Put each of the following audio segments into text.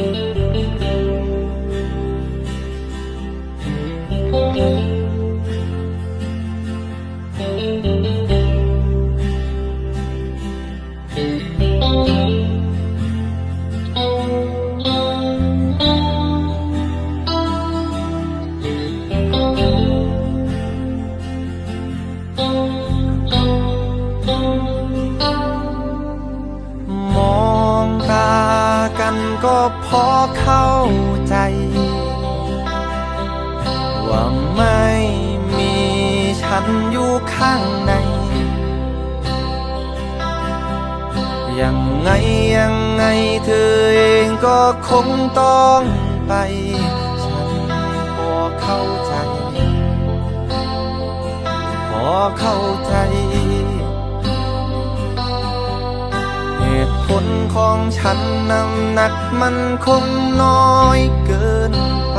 ม ไม่มีฉันอยู่ข้างใน ยังไงยังไงเธอเองก็คงต้องไป ฉันพอเข้าใจ พอเข้าใจ เหตุผลของฉันน้ำหนักมันคงน้อยเกินไป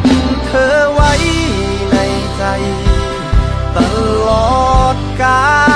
บเธอไว้ในใจ ตลอดกาล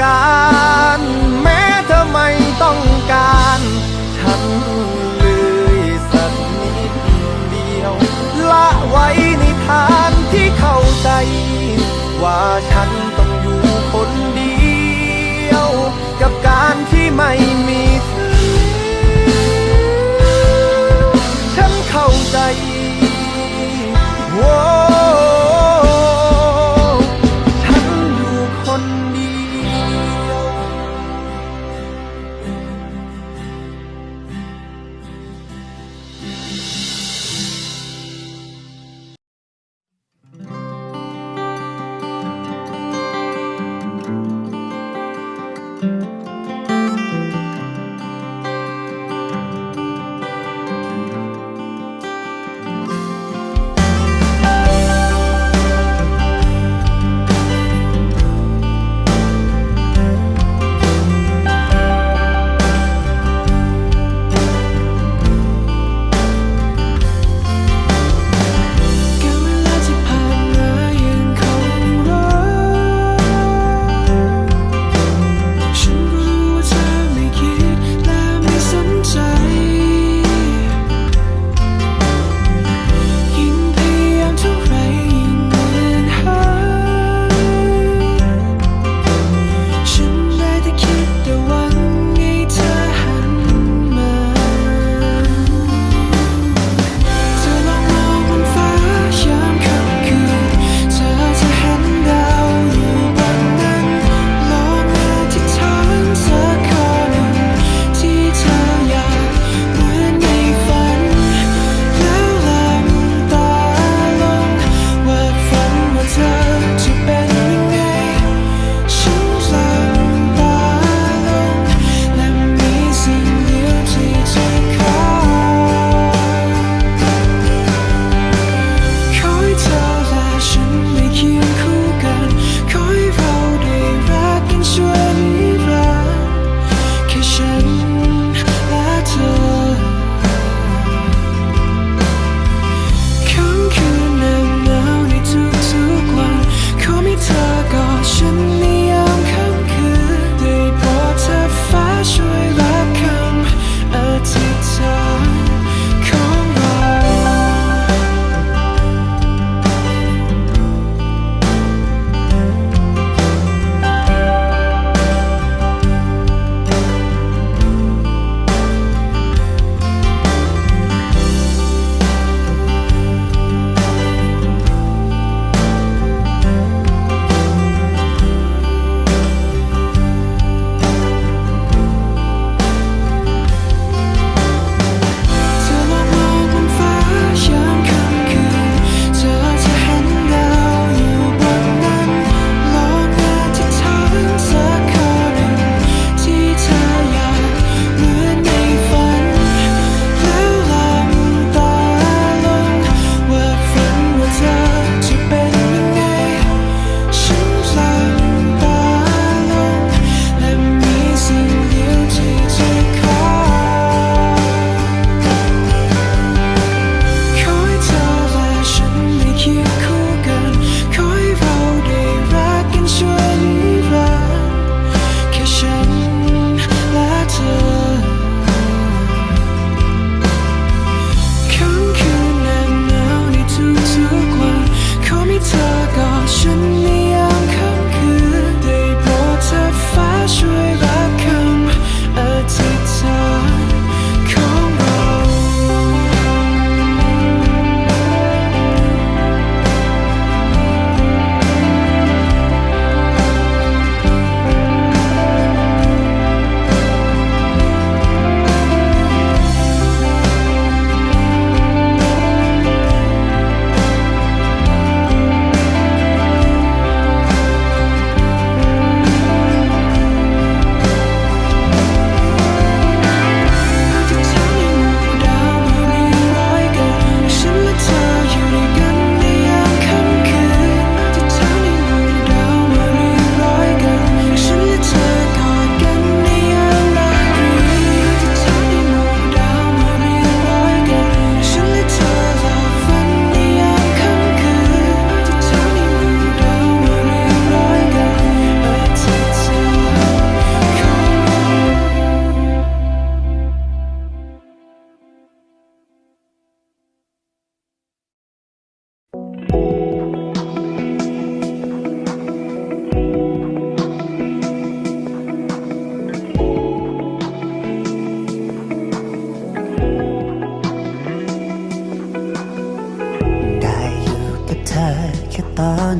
การ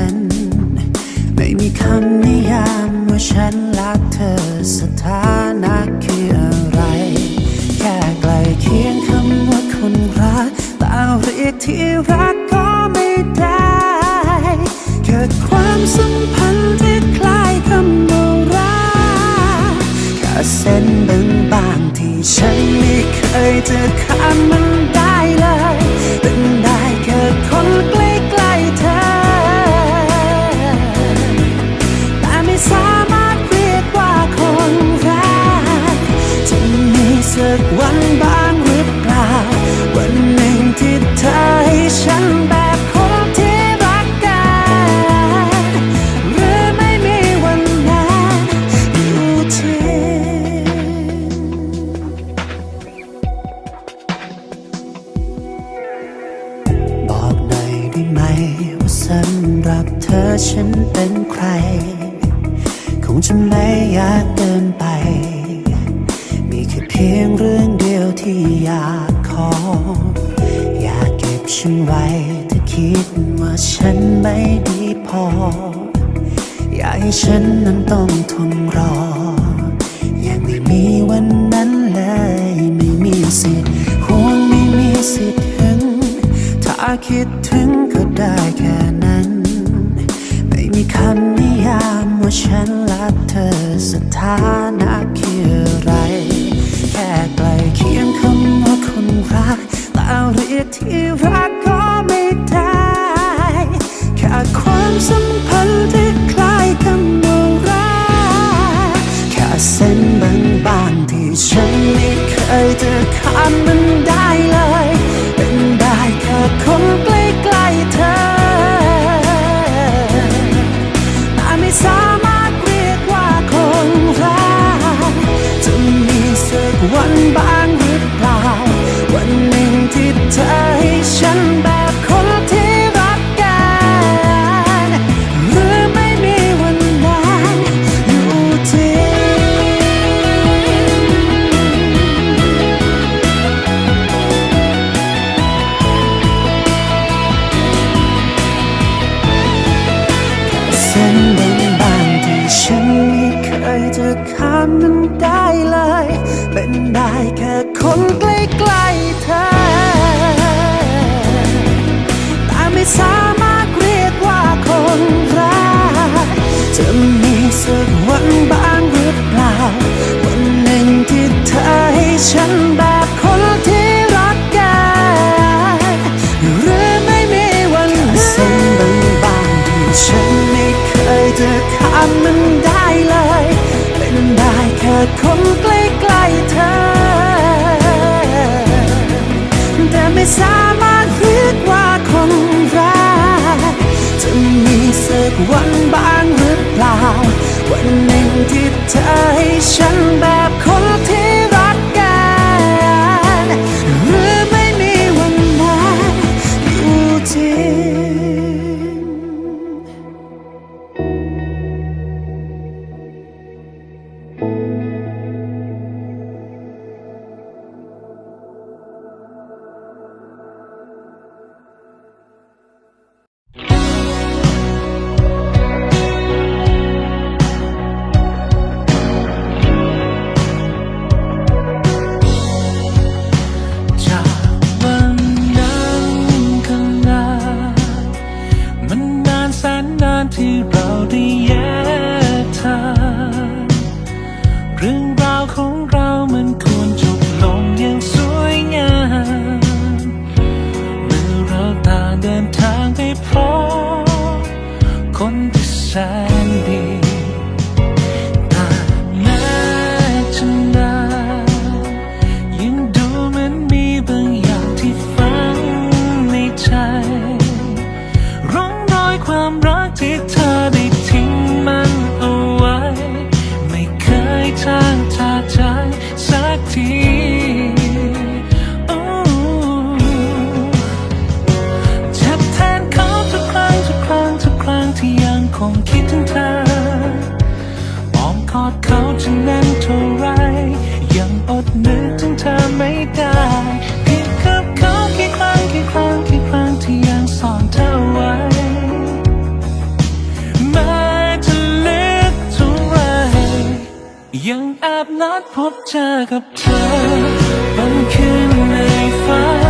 ้น คำนิยามว่าฉันรักเธอสถานะคืออะไร แค่ใกล้เคียงคำว่าคนรักแต่เรียกที่รักก็ไม่ได้เกิดความสัมพันธ์ที่คล้ายคำว่ารักแค่เส้นบางๆที่ฉันไม่เคยจะข้ามมัน ที่อยากขอ อยากเก็บฉันไว้ถ้าคิดว่าฉันไม่ดีพอ อยากให้ฉันนั้นต้องทนรอ ยังไม่มีวันนั้นเลย ไม่มีสิทธิ์ห่วงไม่มีสิทธิ์ถึง ถ้าคิดถึงก็ได้แค่นั้น ไม่มีคำนิยามว่าฉันรักเธอสถานะคื เรียกที่รักก็ไม่ได้ แค่ความสัมพันธ์ที่คล้ายคำว่ารักแค่เส้นบางๆที่ฉันไม่เคยจะข้ามมันได้เลย ฉันไป ที่ นัดพบเจอกับเธอบังคืนในฝัน